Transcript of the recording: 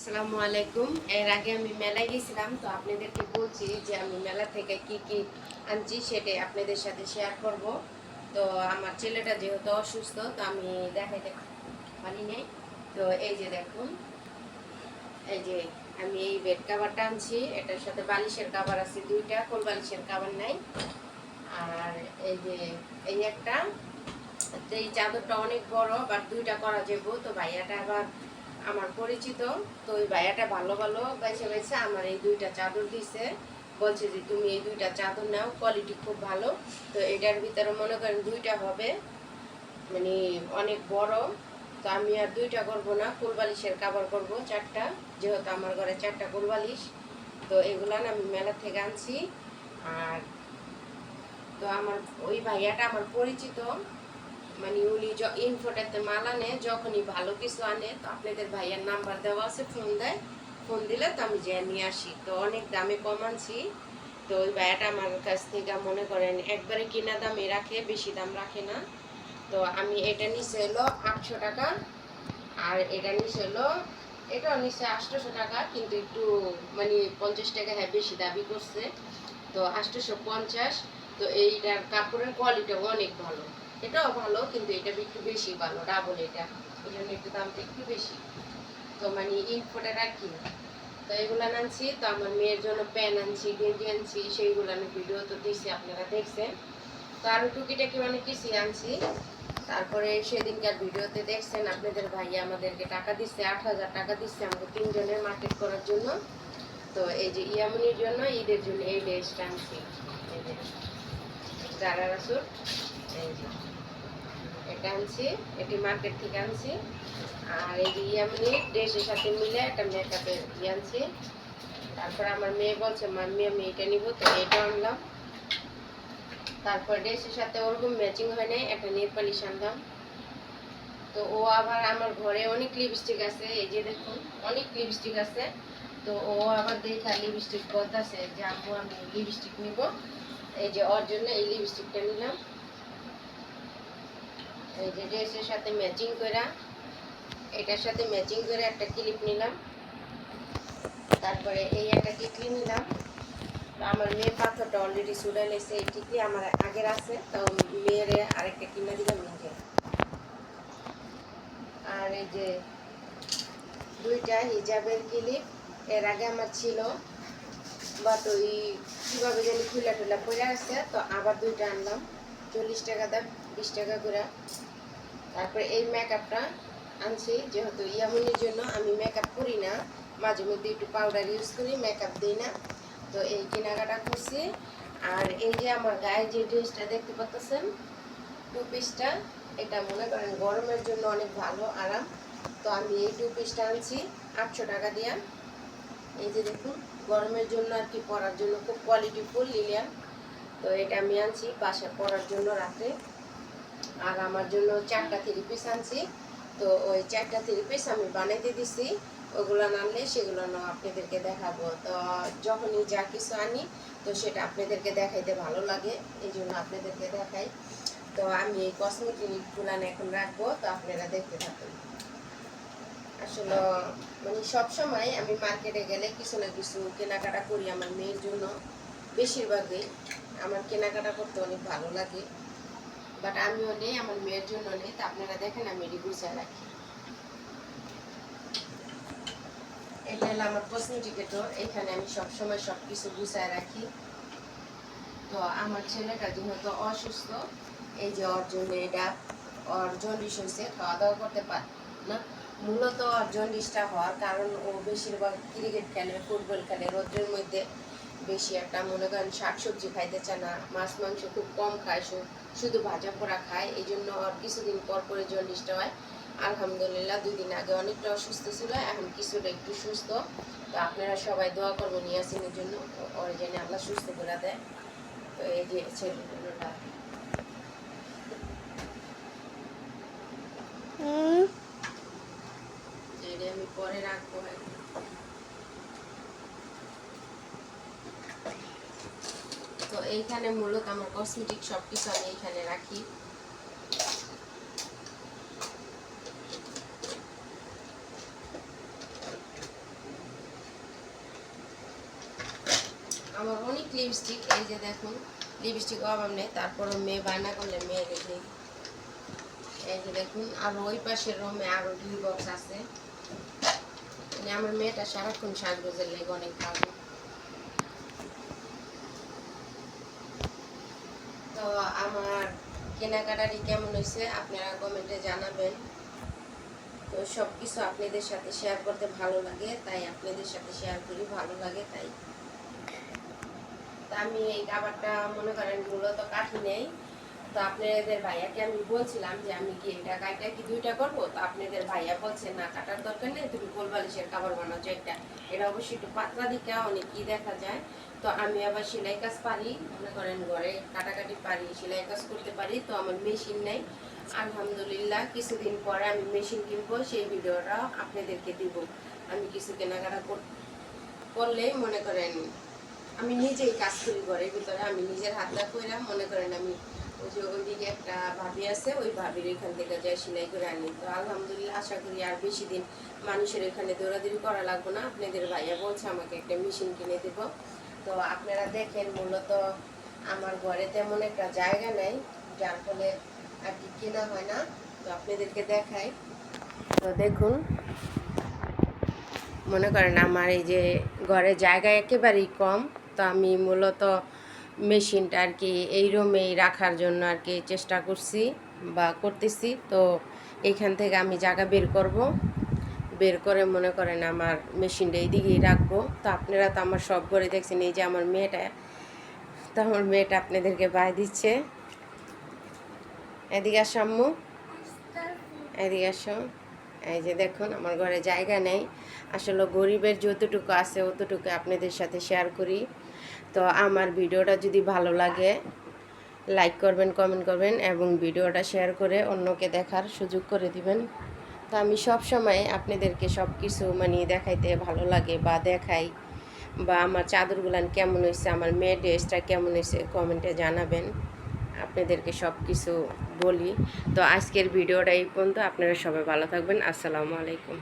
আসসালামু আলাইকুম। এর আগে আমি মেলায় গেছিলাম, তো আপনাদেরকে বলছি যে আমি মেলা থেকে কি কি আনছি সেটাই আপনাদের সাথে শেয়ার করব। তো আমার ছেলেটা যেহেতু অসুস্থ, তো আমি দেখাইতে পারি নাই। তো এই যে দেখুন, এই যে আমি এই বেড কাভারটা আনছি। এটার সাথে বালিশের কাভার আছে দুইটা, কোল বালিশের কাভার নাই। আর এই যে এই একটা এই চাদরটা অনেক বড় বাট দুইটা করা যাব তো ভাইয়াটা আবার আমার পরিচিত, তো ওই ভাইয়াটা ভালো ভালো বেছে বেছে আমার এই দুইটা চাদর দিছে। বলছে যে, তুমি এই দুইটা চাদর নাও কোয়ালিটি খুব ভালো। তো এটার ভিতরে মনে করেন দুইটা হবে মানে অনেক বড়। তো আমি আর দুইটা করব না কুলবালিশের কাবার করব চারটা, যেহেতু আমার ঘরে চারটা কুলবালিশ তো এগুলা আমি মেলা থেকে আনছি। আর তো আমার ওই ভাইয়াটা আমার পরিচিত মানে উনি ইনফোটাতে মাল আনে, যখনই ভালো কিছু আনে, তো আপনাদের ভাইয়ার নাম্বার দেওয়া আছে ফোন দেয়। ফোন দিলে তো আমি যেয়ে নিয়ে আসি। তো অনেক দামে কম আনছি। তো ওই ভাইয়াটা আমার কাছ থেকে মনে করেন, একবারে কিনা দামে রাখে, বেশি দাম রাখে না। তো আমি এটা নিচে এলো আটশো টাকা, আর এটা নিচে এলো এটা নিচে আটশোশো টাকা, কিন্তু একটু মানে পঞ্চাশ টাকা হ্যাঁ বেশি দাবি করছে। তো আটশোশো পঞ্চাশ, তো এইটার কাপড়ের কোয়ালিটিও অনেক ভালো। এটাও ভালো, কিন্তু এটা একটু বেশি ভালো ডাবল এটা। এই জন্য একটু দামটা একটু বেশি। তো মানে ইনফোর্টের আর কি? তো এগুলো আনছি, তো আমার মেয়ের জন্য প্যান আনছি গেঞ্জি আনছি, সেইগুলো আমি ভিডিও তো দিচ্ছি আপনারা দেখছেন। তো আরও টুকিটাকি অনেক কিছুই আনছি। তারপরে সেদিনকার ভিডিওতে দেখছেন, আপনাদের ভাইয়া আমাদেরকে টাকা দিচ্ছে আট হাজার টাকা দিচ্ছে আমাকে তিনজনের মার্কেট করার জন্য। তো এই যে ইয়ামিনীর জন্য, ঈদের জন্য এই ড্রেসটা আনছি। জারা যে। এটা আনছি, এটি মার্কেট থেকে আনছি। আর এই ইয়ামিনী ড্রেসের সাথে মিলে একটা মেকআপের ইয়ে আনছি। তারপর আমার মেয়ে বলছে, মাম্মি, আমি এটা নিব। তো এটা আনলাম। তারপর ড্রেসের সাথে ওরকম ম্যাচিং হয় নাই, একটা নেল পালিশ আনলাম তো ও আবার আমার ঘরে অনেক লিপস্টিক আছে, এই যে দেখুন, অনেক লিপস্টিক আছে। তো ও আবার দেখা লিপস্টিক বলতেছে যে, আম্মু, আমি লিপস্টিক নিব। এই যে ওর জন্য এই লিপস্টিকটা নিলাম। এই যে ড্রেসের সাথে ম্যাচিং করা এটার সাথে ম্যাচিং করে একটা ক্লিপ নিলাম। তারপরে এই একটা টিকলি নিলাম। আমার মেয়ের পাথরটা অলরেডি সুডে লেছে এই টিকলি আমার আগের আছে। তো মেয়েরে আরেকটা কিনে দিলাম নিজে আর এই যে দুইটা হিজাবের ক্লিপ এর আগে আমার ছিল বাট ওই কীভাবে জানি খুলা টুলা পড়ে আছে তো আবার দুইটা আনলাম। চল্লিশ টাকা দাম, বিশ টাকা করে। তারপরে এই মেকআপটা আনছি, যেহেতু ইয়ামিনের জন্য আমি মেকআপ করি না, মাঝে মধ্যে একটু পাউডার ইউজ করি মেকআপ দিই না। তো এই কেনাকাটা করছি। আর এই যে আমার গায়ে যে ড্রেসটা দেখতে পাচ্ছেন টু পিসটা এটা মনে করেন গরমের জন্য অনেক ভালো, আরাম। তো আমি এই টু পিসটা আনছি, আটশো টাকা দিয়া। এই যে দেখুন, গরমের জন্য আর কি পরার জন্য খুব কোয়ালিটি ফুল লিলিয়ান তো এটা আমি আনছি বাসা পরার জন্য রাতে। আর আমার জন্য চারটা থ্রি পিস আনছি। তো ওই চারটা থ্রি পিস আমি বানাইতে দিছি। ওগুলো আনলে সেগুলো আপনাদেরকে দেখাবো। তো যখনই যা কিছু আনি, তো সেটা আপনাদেরকে দেখাইতে ভালো লাগে, এই জন্য আপনাদেরকে দেখাই। তো আমি এই কসমেটিকগুলো এখন রাখব, তো আপনারা দেখতে থাকুন। আসলে মানে সবসময় আমি মার্কেটে গেলে কিছু না কিছু কেনাকাটা করি আমার মেয়ের জন্য, বেশিরভাগই। আমার কেনাকাটা করতে অনেক ভালো লাগে। বাট আমিও নেই, আমার মেয়ের জন্য নেই। তা আপনারা দেখেন, আমি এটি গুছিয়ে রাখি। এটা হলো আমার কসমেটিকেটর এখানে আমি সবসময় সব কিছু গুছায় রাখি। তো আমার ছেলেটা যেহেতু অসুস্থ, এই যে ওর এটা ওর জন্ডিস হয়েছে খাওয়া দাওয়া করতে পারে, না? মূলত জন্ডিসটা হওয়ার কারণ ও বেশিরভাগ ক্রিকেট খেলে, ফুটবল খেলে। রোদ্রের মধ্যে বেশি একটা, মনে করেন শাক সবজি খাইতে চায় না। মাছ, মাংস খুব কম খায় শুধু ভাজা পোড়া খায়। এই জন্য ওর কিছুদিন পর পরে জন্ডিসটা হয়। আলহামদুলিল্লাহ দুই দিন আগে অনেকটা অসুস্থ ছিল, এখন কিছুটা একটু সুস্থ। তো আপনারা সবাই দোয়া করবেন ইয়াসিনের জন্য। ওর জন্য আল্লাহ সুস্থ করে দেয়। তো এই যে ছেলেটা পরে রাখব তো এইখানে মূলত আমার কসমেটিক সব কিছু আমি এইখানে রাখি। আমার অনেক লিপস্টিক এই যে দেখুন লিপস্টিক অভাব নেই, তারপরও মেয়ে বায়না করলে মেয়ে দেখি এই যে দেখুন, আর ওই পাশের রুমে আরও দুই বক্স আছে। আমার মেয়েটা সারাক্ষণ সাজগোজের লেগে অনেক ভালো। তো আমার কেনাকাটারি কেমন হয়েছে আপনারা কমেন্টে জানাবেন। তো সব কিছু আপনাদের সাথে শেয়ার করতে ভালো লাগে, তাই আপনাদের সাথে শেয়ার করি, ভালো লাগে তাই। আমি এই খাবারটা মনে করেন মূলত কাঠি নেই। তো আপনাদের ভাইয়াকে আমি বলছিলাম যে আমি কি এটা কাইটা কি দুইটা তো আপনাদের ভাইয়া বলছে, না, কাটার দরকার নেই, তুমি বানাচ্ছ একটা। এটা অবশ্যই একটু পাতলা দিকে অনেক কি দেখা যায়। তো আমি আবার সেলাই কাজ পারি, মনে করেন ঘরে কাটাকাটি পারি, সেলাই কাজ করতে পারি, তো আমার মেশিন নেই। আলহামদুলিল্লাহ, কিছুদিন পরে আমি মেশিন কিনবো, সেই ভিডিওটা আপনাদেরকে দিব। আমি কিছু কেনাকাটা কর- করলে মনে করেন আমি নিজেই কাজ করি ঘরের ভিতরে আমি নিজের হাতটা কইরা মনে করেন আমি ওই যে ওইদিকে একটা ভাবি আছে, ওই ভাবির এখান থেকে যাই সেলাই করে আনি। তো আলহামদুলিল্লাহ আশা করি আর বেশি দিন মানুষের এখানে দৌড়াদৌড়ি করা লাগবে না। আপনাদের ভাইয়া বলছে আমাকে একটা মেশিন কিনে দেব। তো আপনারা দেখেন মূলত আমার ঘরে তেমন একটা জায়গা নেই, যার ফলে আর কি কেনা হয় না। তো আপনাদেরকে দেখাই। তো দেখুন, মনে করেন আমার এই যে ঘরে জায়গা একেবারেই কম। তো আমি মূলত মেশিনটা আর কি এই রুমেই রাখার জন্য আর কি চেষ্টা করছি বা করতেছি। তো এইখান থেকে আমি জায়গা বের করব। বের করে মনে করেন আমার মেশিনটা এইদিকেই রাখব। তো আপনারা তো আমার সব ঘরে দেখছেন, এই যে আমার মেয়েটা, তো আমার মেয়েটা আপনাদেরকে বাই দিচ্ছে। এদিকে আসো আম্মু। এদিকে আসো। এই যে দেখুন, আমার ঘরে জায়গা নেই। আসলে গরিবের যতটুকু আছে, অতটুকু আপনাদের সাথে শেয়ার করি। তো আমার ভিডিওটা যদি ভালো লাগে লাইক করবেন কমেন্ট করবেন এবং ভিডিওটা শেয়ার করে অন্যকে দেখার সুযোগ করে দিবেন। তো আমি সব সময় আপনাদেরকে সব কিছু মানে দেখাইতে ভালো লাগে বা দেখাই বা আমার চাদরগুলান কেমন হয়েছে আমার মেয়ে ড্রেসটা কেমন হয়েছে কমেন্টে জানাবেন। আপনাদেরকে সব কিছু বলি। তো আজকের ভিডিওটা এই পর্যন্ত। আপনারা সবাই ভালো থাকবেন। আসসালামু আলাইকুম।